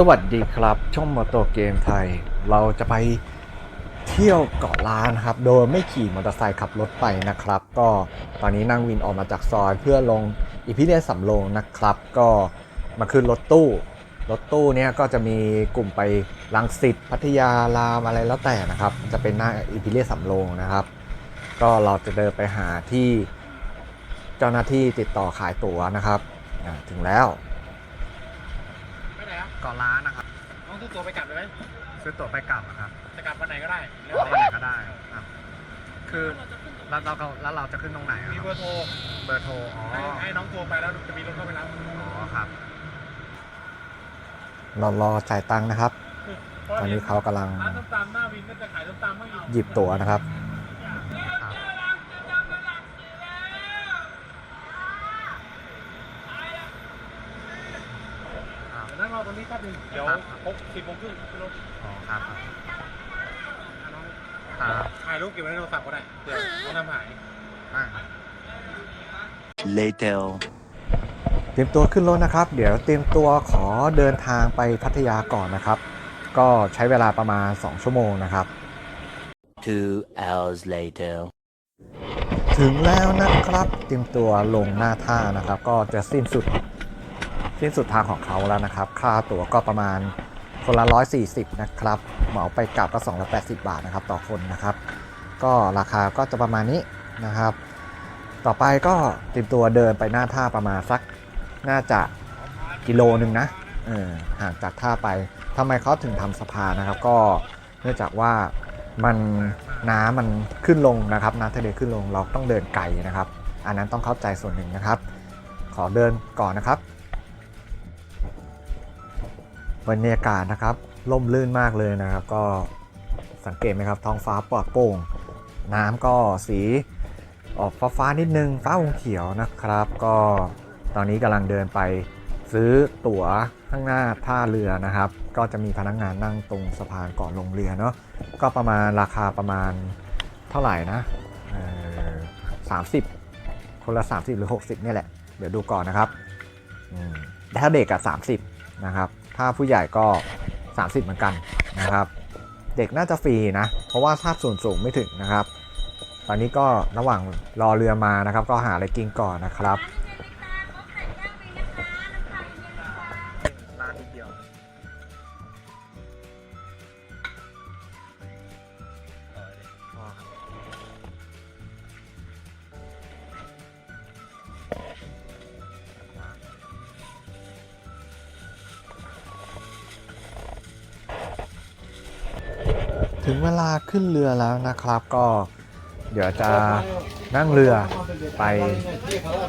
สวัสดีครับ ช่องมอโตอร์เกมไทย เราจะไปเที่ยวเกาะล้านครับ โดยไม่ขี่มอเตอร์ไซค์ขับรถไปนะครับ ก็ตอนนี้นั่งวินออกมาจากซอยเพื่อลงอีพิเรียสำโรงนะครับ ก็มาขึ้นรถตู้ รถตู้เนี้ยก็จะมีกลุ่มไปลังสิตพัทยารามอะไรแล้วแต่นะครับ จะเป็นหน้าอีพิเรียสำโรงนะครับ ก็เราจะเดินไปหาที่เจ้าหน้าที่ติดต่อขายตั๋วนะครับถึงแล้ว เกาะล้านนะครับน้องซื้อตัวไปกลับเลยไหมซื้อตั๋วไปกลับนะครับจะกลับวันไหนก็ได้แล้วไปแต่ไหนก็ได้ครับคือแล้วเราแล้วเราจะขึ้นตรงไหนอะมีคเบรัอบร์โทรเบอร์โทรอ๋อให้ให้น้องโทรไปแล้วจะมีรถเข้าไปรับอ๋อครับเรารอจ่ายตังค์นะครับ ตอนนี้เขากำลังร้านส้มตำหน้าวินก็จะขายส้มตำไม่อยู่หยิบตั๋วนะครับครับ เดี๋ยวนั่งรอตรงนี้แป๊บนึงเดี๋ยวพบสิบโมงครึ่งขึ้นรถอ๋อครับอะน้องครับ ถ่ายรูปเก็บไว้ในโทรศัพท์ก็ได้เผื่อเขาทำหาย อะ Later. เตรียมตัวขึ้นรถนะครับ เดี๋ยวเตรียมตัวขอเดินทางไปพัทยาก่อนนะครับ ก็ใช้เวลาประมาณ 2 ชั่วโมงนะครับ Two hours later. ถึงแล้วนะครับ เตรียมตัวลงหน้าท่านะครับ ก็จะสิ้นสุด สิ้นสุดทางของเขาแล้วนะครับ ค่าตั๋วก็ประมาณคนละ 140 นะครับ เหมาไปกลับก็280 บาทนะครับ ต่อคนนะครับ ก็ราคาก็จะประมาณนี้นะครับ ต่อไปก็เตรียมตัวเดินไปหน้าท่าประมาณสักน่าจะกิโลหนึ่งนะเออห่างจากท่าไปทำไมเขาถึงทำสะพานนะครับ ก็เนื่องจากว่ามันน้ำมันขึ้นลงนะครับน้ำทะเลขึ้นลงเราต้องเดินไกลนะครับ อันนั้นต้องเข้าใจส่วนหนึ่งนะครับ ขอเดินก่อนนะครับ บรรยากาศนะครับล่มลื่นมากเลยนะครับ ก็สังเกตไหมครับท้องฟ้าปลอดโปร่ง น้ำก็สีออกฟ้าฟ้านิดนึงฟ้าองเขียวนะครับ ก็ตอนนี้กำลังเดินไปซื้อตั๋วข้างหน้าท่าเรือนะครับ ก็จะมีพนักงานนั่งตรงสะพานก่อนลงเรือเนาะก็ประมาณราคาประมาณเท่าไหร่นะสามสิบคนละ 30 หรือ 60เนี่ยแหละ เดี๋ยวดูก่อนนะครับถ้าเด็กอะ30 นะครับ ถ้าผู้ใหญ่ก็ 30 เหมือนกันนะครับ เด็กน่าจะฟรีนะ เพราะว่าถ้าส่วนสูงไม่ถึงนะครับ ตอนนี้ก็ระหว่างรอเรือมานะครับ ก็หาอะไรกินก่อนนะครับ ถึงเวลาขึ้นเรือแล้วนะครับก็เดี๋ยวจะนั่งเรือไป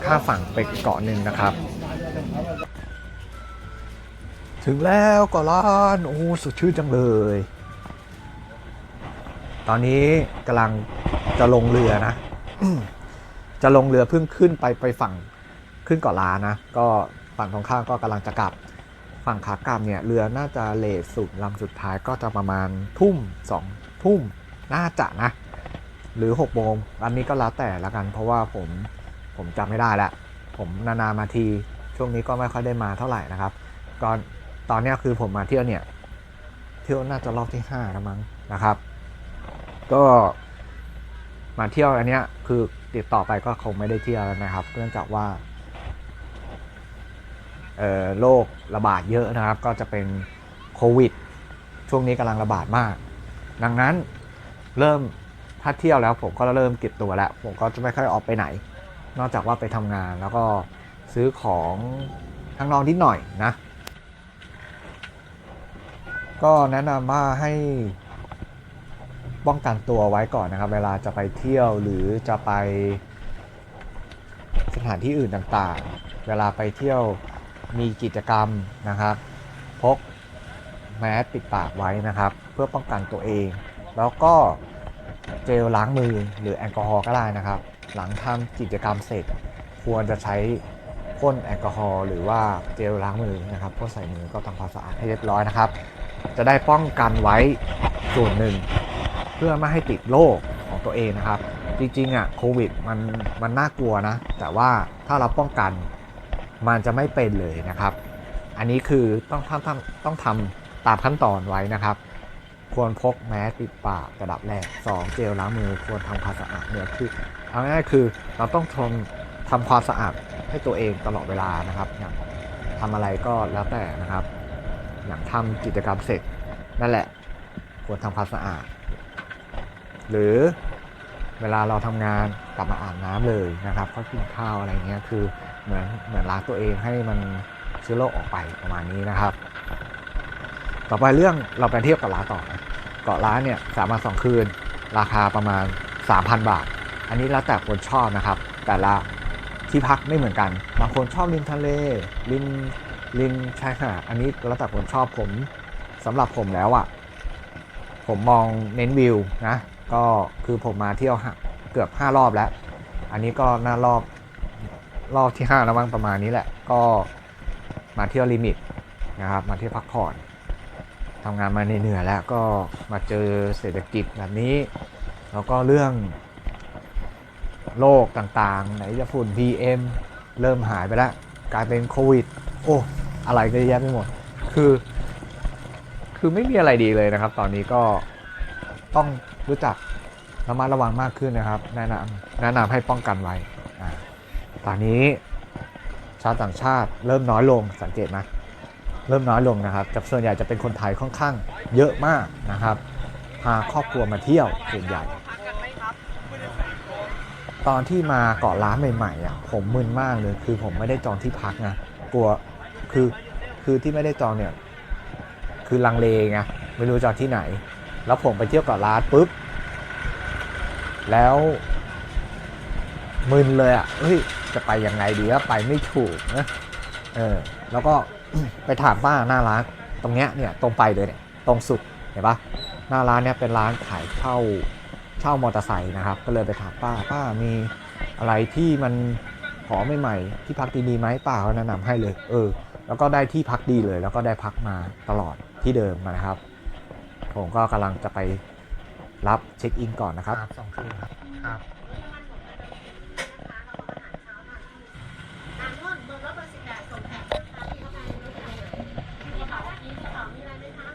ข้ามฝั่งไปเกาะหนึ่งนะครับ ถึงแล้วเกาะล้านโอ้สดชื่นจังเลย ตอนนี้กำลังจะลงเรือนะ จะลงเรือเพิ่งขึ้นไปไปฝั่งขึ้นเกาะล้านนะ ก็ฝั่งตรงข้ามก็กำลังจะกลับ ฝั่งขากลับเนี่ยเรือน่าจะเลทสุดลำสุดท้ายก็จะประมาณทุ่มสองทุ่มน่าจะนะ หรือ6กโมงอันนี้ก็แล้วแต่ละกัน เพราะว่าผมผมจำไม่ได้แล้วผมนานๆมาทีช่วงนี้ก็ไม่ค่อยได้มาเท่าไหร่นะครับก่อนตอนนี้คือผมมาเที่ยวเนี่ยเที่ยวน่าจะรอบที่5แล้วมั้งนะครับ ก็มาเที่ยวอันเนี้ยคือติดต่อไปก็คงไม่ได้เที่ยวแล้วนะครับ เนื่องจากว่า โรคระบาดเยอะนะครับ ก็จะเป็นโควิด ช่วงนี้กำลังระบาดมาก ดังนั้นเริ่มถ้าเที่ยวแล้วผมก็เริ่มเก็บตัวแล้ว ผมก็จะไม่ค่อยออกไปไหน นอกจากว่าไปทำงานแล้วก็ซื้อของข้างนอกนิดหน่อยนะ ก็แนะนำว่าให้ป้องกันตัวไว้ก่อนนะครับ เวลาจะไปเที่ยวหรือจะไปสถานที่อื่นต่างๆ เวลาไปเที่ยว มีกิจกรรมนะครับ พกแมสปิดปากไว้นะครับ เพื่อป้องกันตัวเอง แล้วก็เจลล้างมือหรือแอลกอฮอล์ก็ได้นะครับ หลังทำกิจกรรมเสร็จ ควรจะใช้พ่นแอลกอฮอล์หรือว่าเจลล้างมือนะครับพ่นใส่มือก็ทำความสะอาดให้เรียบร้อยนะครับ จะได้ป้องกันไว้ส่วนหนึ่ง เพื่อไม่ให้ติดโรคของตัวเองนะครับ จริงๆอะโควิดมันมันน่ากลัวนะ แต่ว่าถ้าเราป้องกัน มันจะไม่เป็นเลยนะครับ อันนี้คือต้องทำทำต้องทำตามขั้นตอนไว้นะครับ ควรพกแมสปิดปากระดับแรก 2 เจลล้างมือควรทำความสะอาดเนี่ยคือเอาง่ายๆคือเราต้องทำทำความสะอาดให้ตัวเองตลอดเวลานะครับอย่างทำอะไรก็แล้วแต่นะครับ อย่างทำกิจกรรมเสร็จนั่นแหละควรทำความสะอาด หรือเวลาเราทำงานกลับมาอาบน้ำเลยนะครับก็กินข้าวอะไรเงี้ยคือ เหมือนเหมือนล้างตัวเองให้มันเชื้อโรคออกไปประมาณนี้นะครับ ต่อไปเรื่องเราไปเที่ยวเกาะล้าต่อนะเกาะล้านเนี่ยสามวันสองคืน ราคาประมาณ 3,000 บาท อันนี้แล้วแต่คนชอบนะครับ แต่ละที่พักไม่เหมือนกัน บางคนชอบริมทะเลริมริมชายหาดอันนี้แล้วแต่คนชอบผมสำหรับผมแล้วอะ่ะผมมองเน้นวิวนะ ก็คือผมมาเที่ยวเกือบ 5 รอบแล้ว อันนี้ก็น่ารอบ รอบที่5แล้วมั้งประมาณนี้แหละ ก็มาเที่ยวลิมิตนะครับ มาเที่ยวพักผ่อนทำงานมาเหนื่อยแล้วก็มาเจอเศรษฐกิจแบบนี้ แล้วก็เรื่องโรคต่างๆ ไหนจะฝุ่น PM เริ่มหายไปแล้วกลายเป็นโควิด โอ้ อะไรก็เยอะแยะไปหมด คือ คือไม่มีอะไรดีเลยนะครับ ตอนนี้ก็ต้องรู้จักระมัดระวังมากขึ้นนะครับ แนะนำแนะนำให้ป้องกันไว้ ตอนนี้ชาวต่างชาติเริ่มน้อยลงสังเกตไหมเริ่มน้อยลงนะครับแต่ส่วนใหญ่จะเป็นคนไทยค่อนข้างเยอะมากนะครับ พาครอบครัวมาเที่ยวส่วนใหญ่ ตอนที่มาเกาะล้านใหม่ๆอะผมมึนมากเลยคือผมไม่ได้จองที่พักไงกลัวคือคือที่ไม่ได้จองเนี่ยคือลังเลไงไม่รู้จอาที่ไหน แล้วผมไปเที่ยวเกาะล้านปุ๊บแล้ว มึนเลยอะเฮ้ยจะไปยังไงดีว่าไปไม่ถูกนะเออแล้วก็ไปถามป้าหน้าร้านตรงเนี้ยเนี่ยตรงไปเลยเนี่ยตรงสุดเห็นปะหน้าร้านเนี่ยเป็นร้านขายเช่าเช่ามอเตอร์ไซค์นะครับ ก็เลยไปถามป้าป้ามีอะไรที่มันหอใหม่ๆที่พักดีๆไหมป้าก็แนะนำให้เลย เออ แล้วก็ได้ที่พักดีเลย แล้วก็ได้พักมาตลอดที่เดิมนะครับ ผมก็กำลังจะไปรับเช็คอินก่อนนะครับสองคืนครับครับ อ่านนู่นเบอร์รถเบอร์สิบแปดส่งแผนนะคะที่เขาไปรถไฟเลยมีกระเป๋ามีกระเป๋ามีอะไรไหมคะ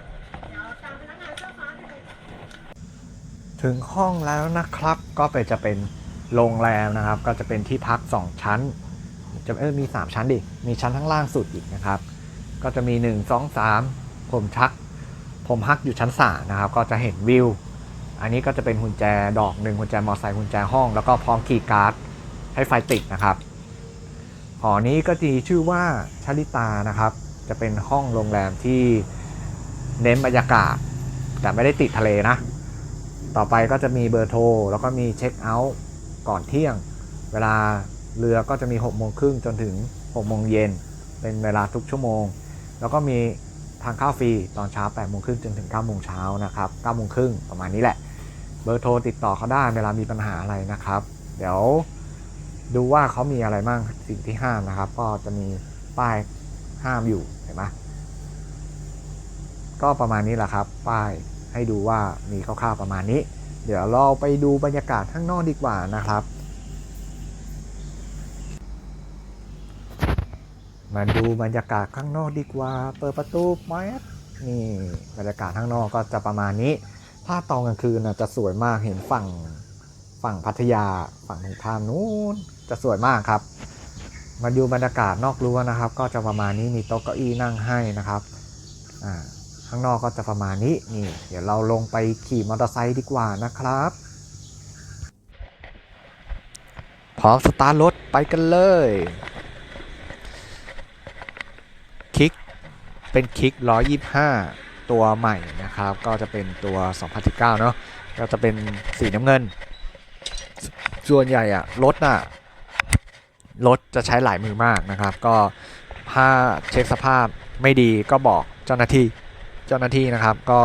เดี๋ยวตามพนักงานเสื้อฟ้าจะไป ถึงห้องแล้วนะครับ ก็ไปจะเป็นโรงแรมนะครับ ก็จะเป็นที่พัก 2 ชั้น จะเออมี 3 ชั้นดิ มีชั้นข้างล่างสุดอีกนะครับ ก็จะมี 1 2 3 ผมชัก ผมพักอยู่ชั้น3นะครับ ก็จะเห็นวิว อันนี้ก็จะเป็นกุญแจดอกหนึ่งกุญแจมอไซค์กุญแจห้อง แล้วก็พร้อมคีย์การ์ดให้ไฟติดนะครับหอนี้ก็จะมีชื่อว่าชลิตานะครับ จะเป็นห้องโรงแรมที่เน้นบรรยากาศ แต่ไม่ได้ติดทะเลนะ ต่อไปก็จะมีเบอร์โทร แล้วก็มีเช็คเอาท์ก่อนเที่ยง เวลาเรือก็จะมี6โมงครึ่งจนถึง6โมงเย็นเป็นเวลาทุกชั่วโมง แล้วก็มีทางเข้าฟรีตอนเช้า8โมงครึ่งจนถึง9โมงเช้านะครับ9โมงครึ่งประมาณนี้แหละ เบอร์โทรติดต่อเขาได้เวลามีปัญหาอะไรนะครับ เดี๋ยวดูว่าเขามีอะไรบ้างสิ่งที่ห้ามนะครับ ก็จะมีป้ายห้ามอยู่เห็นไหมก็ประมาณนี้แหละครับ ป้าย ให้ดูว่ามีคร่าวๆประมาณนี้ เดี๋ยวเราไปดูบรรยากาศข้างนอกดีกว่านะครับ มาดูบรรยากาศข้างนอกดีกว่า เปิดประตูแป๊บนี่บรรยากาศข้างนอกก็จะประมาณนี้ถ้าตอนกลางคืนนะจะสวยมากเห็นฝั่งฝั่งพัทยาฝั่งตรงข้ามนู้นจะสวยมากครับ มาดูบรรยากาศนอกรั้วนะครับ ก็จะประมาณนี้มีโต๊ะเก้าอี้นั่งให้นะครับอ่า ข้างนอกก็จะประมาณนี้นี่เดี๋ยวเราลงไปขี่มอเตอร์ไซค์ดีกว่านะครับพร้อมสตาร์ทรถไปกันเลยคลิกเป็นคลิก 125 ตัวใหม่นะครับ ก็จะเป็นตัว 2019 เนาะก็จะเป็นสีน้ำเงิน ส่วนใหญ่อะรถน่ะรถจะใช้หลายมือมากนะครับ ก็ถ้าเช็คสภาพไม่ดีก็บอกเจ้าหน้าที่ เจ้าหน้าที่นะครับ ก็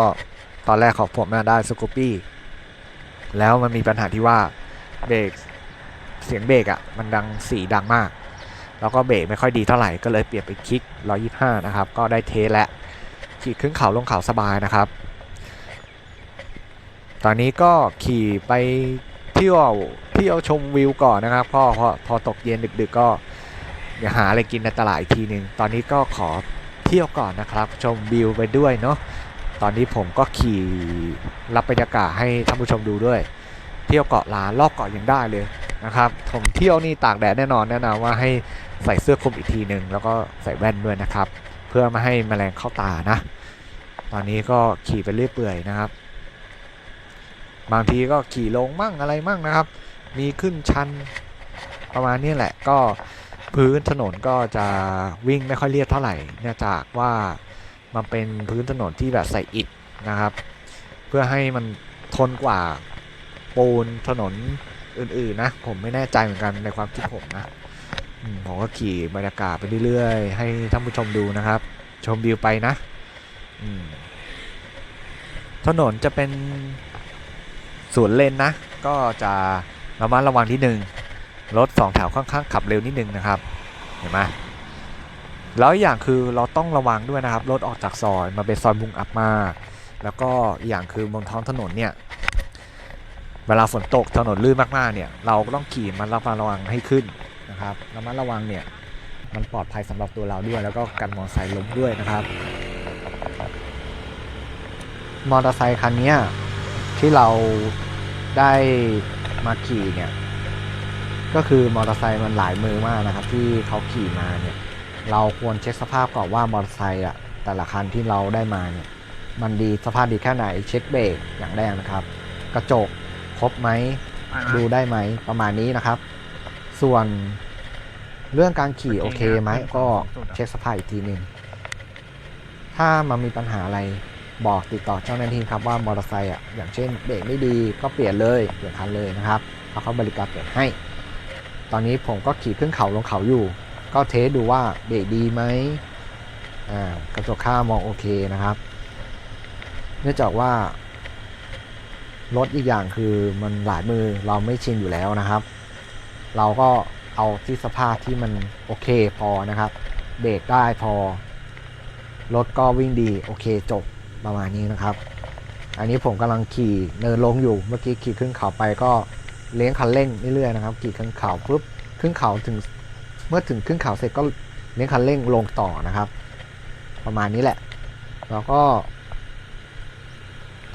ตอนแรกของผมน่ะได้สกูปปี้แล้วมันมีปัญหาที่ว่าเบรกเสียงเบรกอะ่ะมันดังสีดังมาก แล้วก็เบรกไม่ค่อยดีเท่าไหร่ก็เลยเปลี่ยนไปคลิก 125 นะครับ ก็ได้เทสและขี่ขึ้นเขาลงเขาสบายนะครับ ตอนนี้ก็ขี่ไปเที่ยวเที่ยวชมวิวก่อนนะครับพอพอพอตกเย็นดึกๆก็เดี๋ยวหาอะไรกินในตลาดอีกทีหนึ่งตอนนี้ก็ขอ เที่ยวก่อนนะครับ ชมวิวไปด้วยเนาะตอนนี้ผมก็ขี่รับบรรยากาศให้ท่านผู้ชมดูด้วย เที่ยวเกาะล้านรอบเกาะยังได้เลยนะครับผมเที่ยวนี่ตากแดดแน่นอนแนะนำว่าให้ใส่เสื้อคลุมอีกทีหนึ่งแล้วก็ใส่แว่นด้วยนะครับ เพื่อไม่ให้แมลงเข้าตานะ ตอนนี้ก็ขี่ไปเรื่อยเปื่อยนะครับ บางทีก็ขี่ลงมั่งอะไรมั่งนะครับ มีขึ้นชันประมาณนี้แหละก็ พื้นถนนก็จะวิ่งไม่ค่อยเรียบเท่าไหร่เนื่องจากว่ามันเป็นพื้นถนนที่แบบใส่อิฐนะครับ เพื่อให้มันทนกว่าปูนถนนอื่นๆนะ ผมไม่แน่ใจเหมือนกันในความคิดผมนะผมก็ขี่บรรยากาศไปเรื่อยๆ ให้ท่านผู้ชมดูนะครับ ชมวิวไปนะถนนจะเป็นสวนเลนนะ ก็จะระมัดระวังนิดนึง รถสองแถวค่อนข้างขับเร็วนิดนึงนะครับ เห็นไหมแล้วอย่างคือเราต้องระวังด้วยนะครับ รถออกจากซอยมาเป็นซอยบุงอัพมาก แล้วก็อย่างคือบนท้องถนนเนี่ยเวลาฝนตกถนนลื่นมากๆเนี่ยเราก็ต้องขี่มันระมัดระวังให้ขึ้นนะครับระมัดระวังเนี่ยมันปลอดภัยสำหรับตัวเราด้วย แล้วก็กันมอเตอร์ไซค์ล้มด้วยนะครับ มอเตอร์ไซค์คันนี้ที่เราได้มาขี่เนี่ย ก็คือมอเตอร์ไซค์มันหลายมือมากนะครับ ที่เขาขี่มาเนี่ย เราควรเช็คสภาพก่อนว่ามอเตอร์ไซค์อะแต่ละคันที่เราได้มาเนี่ย มันดีสภาพดีแค่ไหนเช็คเบรกอย่างแรกนะครับ กระจกครบไหมดูได้ไหมประมาณนี้นะครับ ส่วนเรื่องการขี่โอเคไหมก็เช็คสภาพอีกทีหนึ่งถ้ามันมีปัญหาอะไรบอกติดต่อเจ้าหน้าที่ครับว่ามอเตอร์ไซค์อะอย่างเช่นเบรกไม่ดีก็เปลี่ยนเลยเปลี่ยนคันเลยนะครับเขาเขาบริการเปลี่ยนให้ ตอนนี้ผมก็ขี่ขึ้นเขาลงเขาอยู่ ก็เทสดูว่าเบรกดีไหมอ่ากระจกข้ามองโอเคนะครับ เนื่องจากว่ารถอีกอย่างคือมันหลายมือเราไม่ชินอยู่แล้วนะครับ เราก็เอาที่สภาพที่มันโอเคพอนะครับ เบรกได้พอ รถก็วิ่งดีโอเคจบประมาณนี้นะครับ อันนี้ผมกำลังขี่เนินลงอยู่เมื่อกี้ขี่ขึ้นเขาไปก็ เลี้ยงคันเร่งเรื่อยๆนะครับขี่ขึ้นเขาปุ๊บขึ้นเขาถึงเมื่อถึงขึ้นเขาเสร็จก็เลี้ยงคันเร่งลงต่อนะครับ ประมาณนี้แหละ แล้วก็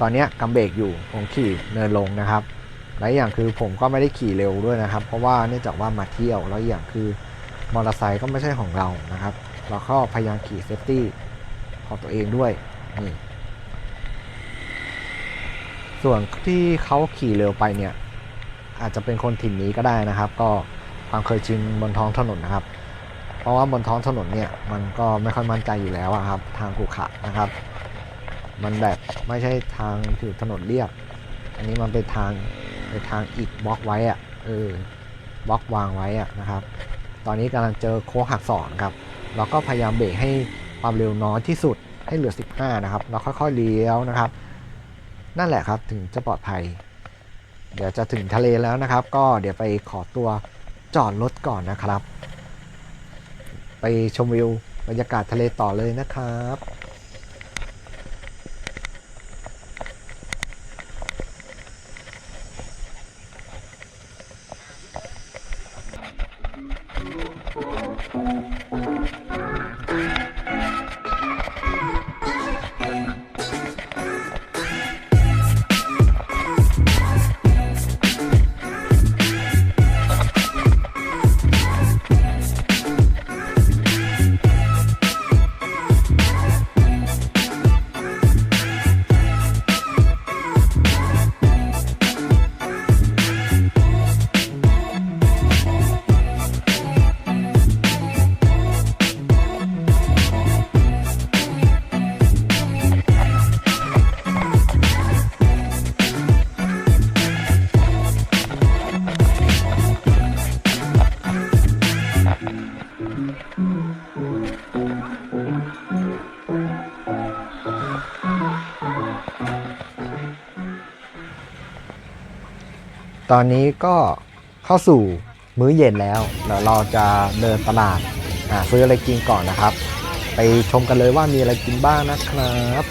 ตอนนี้กำเบรกอยู่ผมขี่เนินลงนะครับและอย่างคือผมก็ไม่ได้ขี่เร็วด้วยนะครับ เพราะว่าเนื่องจากว่ามาเที่ยวแล้วอย่างคือมอเตอร์ไซค์ก็ไม่ใช่ของเรานะครับ เราก็พยายามขี่เซฟตี้ของตัวเองด้วยนี่ส่วนที่เขาขี่เร็วไปเนี่ย อาจจะเป็นคนถิ่นนี้ก็ได้นะครับ ก็ความเคยชินบนท้องถนนนะครับ เพราะว่าบนท้องถนนเนี่ยมันก็ไม่ค่อยมั่นใจอยู่แล้วครับ ทางขรุขระนะครับ มันแบบไม่ใช่ทางถือถนนเรียบ อันนี้มันเป็นทางเป็นทางอิฐบล็อกไว้อะเออบล็อกวางไว้อะนะครับ ตอนนี้กำลังเจอโค้งหักศอกนะครับเราก็พยายามเบรกให้ความเร็วน้อยที่สุดให้เหลือ 15 นะครับ เราค่อยๆเลี้ยวนะครับ นั่นแหละครับถึงจะปลอดภัย เดี๋ยวจะถึงทะเลแล้วนะครับ ก็เดี๋ยวไปขอตัวจอดรถก่อนนะครับ ไปชมวิวบรรยากาศทะเลต่อเลยนะครับ อนนี้ก็เข้าสู่มื้อเย็นแล้วเดี๋ยวเราจะเดินตลาดซื้ออะไรกินก่อนนะครับ ไปชมกันเลยว่ามีอะไรกินบ้างนะครับ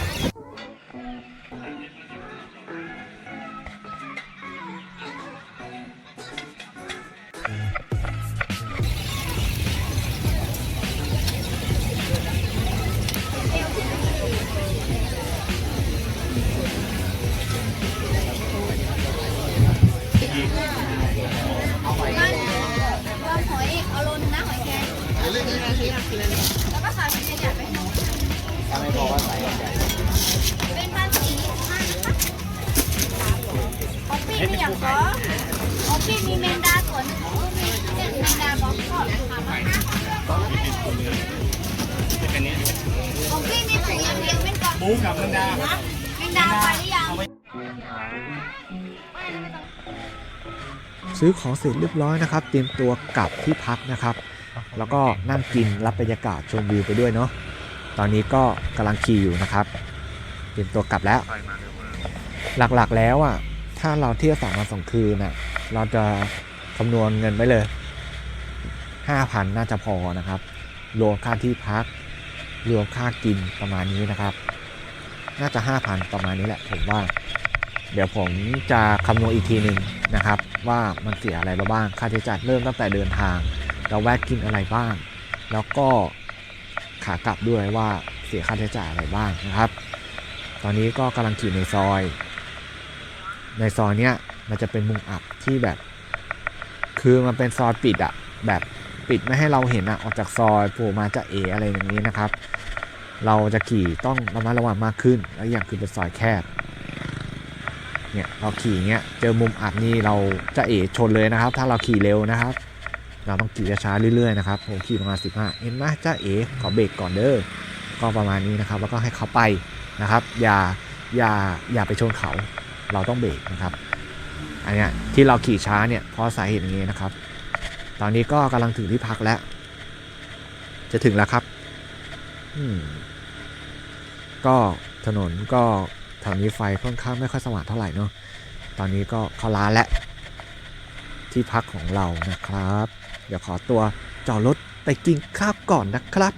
ปูกับมันดานะเมนดาไปหรือยังซื้อของเสร็จเรียบร้อยนะครับ เตรียมตัวกลับที่พักนะครับ แล้วก็นั่งกินรับบรรยากาศชมวิวไปด้วยเนาะตอนนี้ก็กำลังขี่อยู่นะครับ เตรียมตัวกลับแล้วไปมาเร็วมากหลักๆแล้วอะถ้าเราเที่ยวสามวันสองคืนน่ะเราจะคำนวณเงินไว้เลย5,000น่าจะพอนะครับ รวมค่าที่พัก รวมค่ากินประมาณนี้นะครับ น่าจะ 5,000 ประมาณนี้แหละผมว่า เดี๋ยวผมจะคำนวณอีกทีหนึ่งนะครับ ว่ามันเสียอะไรมาบ้างค่าใช้จ่ายเริ่มตั้งแต่เดินทางเราแวะกินอะไรบ้าง แล้วก็ขากลับด้วยว่าเสียค่าใช้จ่ายอะไรบ้างนะครับ ตอนนี้ก็กำลังขี่ในซอย ในซอยเนี้ยมันจะเป็นมุมอับที่แบบ คือมันเป็นซอยปิดอะแบบปิดไม่ให้เราเห็นอะออกจากซอยโผล่มาจะเออะไรอย่างนี้นะครับ เราจะขี่ต้องระมัดระวังมากขึ้น แล้วอย่างคือเป็นซอยแคบเนี่ยเราขี่เงี้ยเจอมุมอับนี่เราจะเอชนเลยนะครับ ถ้าเราขี่เร็วนะครับ เราต้องขี่ช้าๆเรื่อยๆนะครับผมขี่ประมาณ15เห็นไหมจ้าเอขอเบรกก่อนเด้อก็ประมาณนี้นะครับ แล้วก็ให้เขาไปนะครับ อย่าอย่าอย่าไปชนเขา เราต้องเบรกนะครับอันเนี้ยที่เราขี่ช้าเนี่ยเพราะสาเหตุอย่างนี้นะครับ ตอนนี้ก็กำลังถึงที่พักแล้ว จะถึงแล้วครับ อืม ก็ถนนก็แถวนี้ไฟค่อนข้างไม่ค่อยสว่างเท่าไหร่เนาะตอนนี้ก็เข้าร้านแล้วที่พักของเรานะครับ เดี๋ยวขอตัวจอดรถไปกินข้าวก่อนนะครับ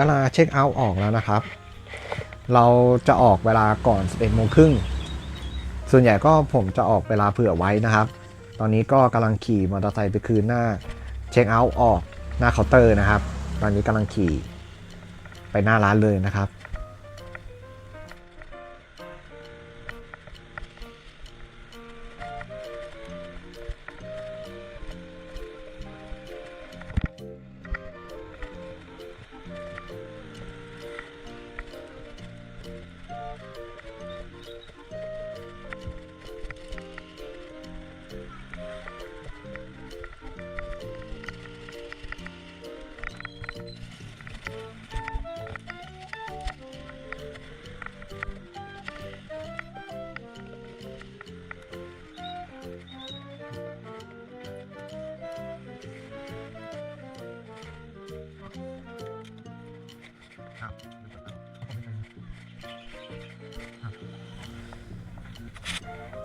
เวลาเช็คเอาท์ออกแล้วนะครับ เราจะออกเวลาก่อน 11โมงครึ่ง ส่วนใหญ่ก็ผมจะออกเวลาเผื่อไว้นะครับ ตอนนี้ก็กำลังขี่มอเตอร์ไซค์ไปคืนหน้าเช็คเอาท์ออกหน้าเคาน์เตอร์นะครับ ตอนนี้กำลังขี่ไปหน้าร้านเลยนะครับ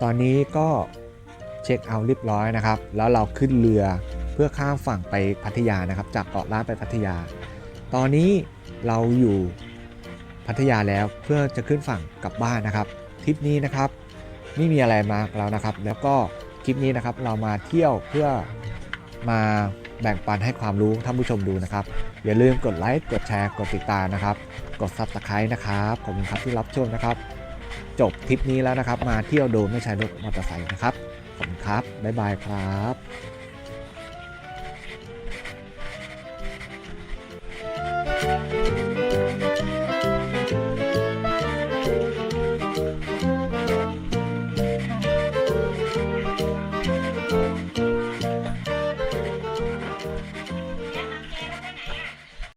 ตอนนี้ก็เช็คเอาท์เรียบร้อยนะครับ แล้วเราขึ้นเรือเพื่อข้ามฝั่งไปพัทยานะครับ จากเกาะล้านไปพัทยา ตอนนี้เราอยู่พัทยาแล้วเพื่อจะขึ้นฝั่งกลับบ้านนะครับทริปนี้นะครับไม่มีอะไรมากแล้วนะครับ แล้วก็คลิปนี้นะครับเรามาเที่ยวเพื่อมาแบ่งปันให้ความรู้ท่านผู้ชมดูนะครับ อย่าลืมกดไลค์กดแชร์กดติดตามนะครับ กด Subscribe นะครับขอบคุณครับที่รับชมนะครับ จบทริปนี้แล้วนะครับ มาเที่ยวโดยไม่ใช้รถมอเตอร์ไซค์นะครับ ขอบคุณครับ บ๊ายบายครับ